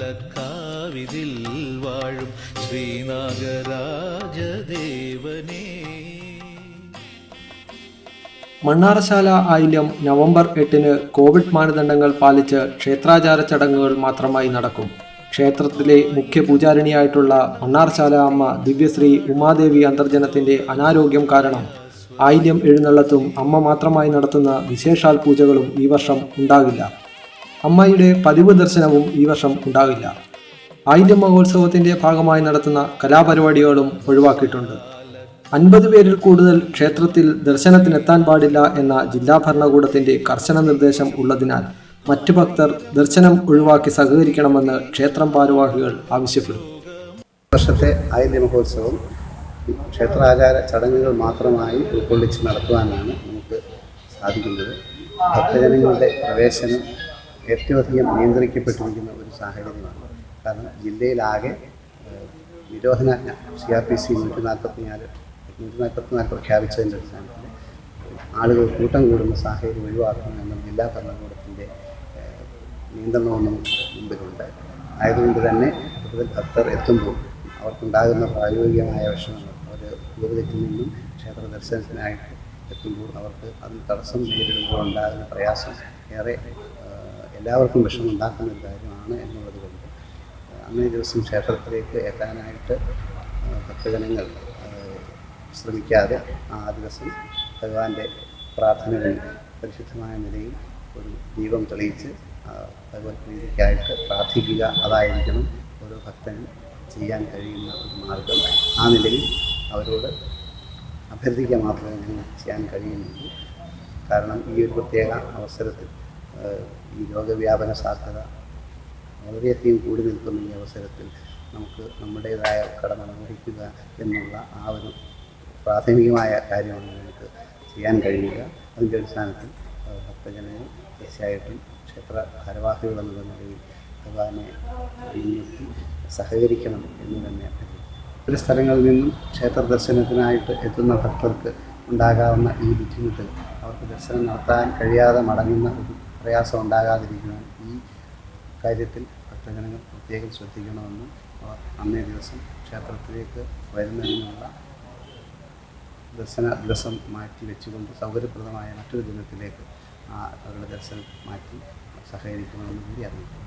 മണ്ണാറശാലക്കാവിതിൽ വാഴും ശ്രീനാഗരാജദേവനേ. മണ്ണാറശാല ആയില്യം നവംബർ എട്ടിന് കോവിഡ് മാനദണ്ഡങ്ങൾ പാലിച്ച് ക്ഷേത്രാചാര ചടങ്ങുകൾ മാത്രമായി നടക്കും. ക്ഷേത്രത്തിലെ മുഖ്യ പൂജാരിണിയായിട്ടുള്ള മണ്ണാർശാല അമ്മ ദിവ്യശ്രീ ഉമാദേവി അന്തർജനത്തിന്റെ അനാരോഗ്യം കാരണം ആയിരം എഴുന്നള്ളത്തും അമ്മ മാത്രമായി നടത്തുന്ന വിശേഷാൽ പൂജകളും ഈ വർഷം ഉണ്ടാകില്ല. അമ്മയുടെ പതിവ് ദർശനവും ഈ വർഷം ഉണ്ടാകില്ല. ആയിരം മഹോത്സവത്തിന്റെ ഭാഗമായി നടത്തുന്ന കലാപരിപാടികളും ഒഴിവാക്കിയിട്ടുണ്ട്. അൻപത് പേരിൽ കൂടുതൽ ക്ഷേത്രത്തിൽ ദർശനത്തിനെത്താൻ പാടില്ല എന്ന ജില്ലാ ഭരണകൂടത്തിന്റെ കർശന നിർദ്ദേശം ഉള്ളതിനാൽ മറ്റു ഭക്തർ ദർശനം ഒഴിവാക്കി സഹകരിക്കണമെന്ന് ക്ഷേത്രം ഭാരവാഹികൾ ആവശ്യപ്പെടും വർഷത്തെ ആയുധ മഹോത്സവം ക്ഷേത്രാചാര ചടങ്ങുകൾ മാത്രമായി ഉൾക്കൊള്ളിച്ച് നടത്തുവാനാണ് നമുക്ക് സാധിക്കുന്നത്. ഭക്തജനങ്ങളുടെ പ്രവേശനം ഏറ്റവും അധികം നിയന്ത്രിക്കപ്പെട്ടിരിക്കുന്ന ഒരു സാഹചര്യമാണ്. കാരണം ജില്ലയിലാകെ നിരോധനാജ്ഞ സി ആർ പി സി നൂറ്റി നാൽപ്പത്തി നാല് നൂറ്റി നാൽപ്പത്തി നാല് പ്രഖ്യാപിച്ചതിന്റെ അടിസ്ഥാനത്തിൽ ആളുകൾ കൂട്ടം കൂടുന്ന സാഹചര്യം ഒഴിവാക്കണമെന്നും ജില്ലാ ഭരണകൂടത്തിന്റെ നിയന്ത്രണമൊന്നും മുമ്പിലുണ്ട്. ആയതുകൊണ്ട് തന്നെ കൂടുതൽ ഭക്തർ എത്തുമ്പോൾ അവർക്കുണ്ടാകുന്ന പ്രായോഗികമായ വിഷമങ്ങൾ അവർ ദൂരത്തിൽ നിന്നും ക്ഷേത്ര ദർശനത്തിനായിട്ട് എത്തുമ്പോൾ അവർക്ക് അതിന് തടസ്സം നേരിടുമ്പോൾ ഉണ്ടാകുന്ന പ്രയാസം ഏറെ എല്ലാവർക്കും വിഷമം ഉണ്ടാക്കുന്ന ഒരു കാര്യമാണ് എന്നുള്ളത് കൊണ്ട് അന്നേ ദിവസം ക്ഷേത്രത്തിലേക്ക് എത്താനായിട്ട് ഭക്തജനങ്ങൾ ശ്രമിക്കാതെ ആ ദിവസം ഭഗവാന്റെ പ്രാർത്ഥനകളിൽ പരിശുദ്ധമായ നിലയിൽ ഒരു ദീപം തെളിയിച്ച് ആ, ഭഗവത് പ്രീതിക്കായിട്ട് പ്രാർത്ഥിക്കുക. അതായിരിക്കണം ഓരോ ഭക്തനും ചെയ്യാൻ കഴിയുന്ന ഒരു മാർഗം. ആ നിലയിൽ അവരോട് അഭ്യർത്ഥിക്കുക മാത്രമേ ഞങ്ങൾക്ക് ചെയ്യാൻ കഴിയുന്നുള്ളൂ. കാരണം ഈ ഒരു പ്രത്യേക അവസരത്തിൽ ഈ രോഗവ്യാപന സാധ്യത വളരെയധികം കൂടി നിൽക്കുന്ന ഈ അവസരത്തിൽ നമുക്ക് നമ്മുടേതായ കടമ നിർവഹിക്കുക എന്നുള്ള ആ ഒരു പ്രാഥമികമായ കാര്യമാണ് നമുക്ക് ചെയ്യാൻ കഴിയുക. അതിന്റെ അടിസ്ഥാനത്തിൽ ഭക്തജനങ്ങൾ തീർച്ചയായിട്ടും ക്ഷേത്ര ഭാരവാഹികളെന്ന നിലയിൽ ഭഗവാനെ മുൻനിർത്തി സഹകരിക്കണം എന്ന് തന്നെ ഒരു സ്ഥലങ്ങളിൽ നിന്നും ക്ഷേത്ര ദർശനത്തിനായിട്ട് എത്തുന്ന ഭക്തർക്ക് ഉണ്ടാകാവുന്ന ഈ ബുദ്ധിമുട്ട് അവർക്ക് ദർശനം നടത്താൻ കഴിയാതെ മടങ്ങുന്ന ഒരു പ്രയാസം ഉണ്ടാകാതിരിക്കുവാൻ ഈ കാര്യത്തിൽ ഭക്തജനങ്ങൾ പ്രത്യേകം ശ്രദ്ധിക്കണമെന്നും അവർ അന്നേ ദിവസം ക്ഷേത്രത്തിലേക്ക് വരുന്നതിനുള്ള ദർശന ദിവസം മാറ്റി വെച്ചുകൊണ്ട് സൗകര്യപ്രദമായ മറ്റൊരു ദിനത്തിലേക്ക് അവരുടെ ദർശനം മാറ്റി സഹകരിക്കണമെന്ന് കൂടി അറിയിക്കുന്നു.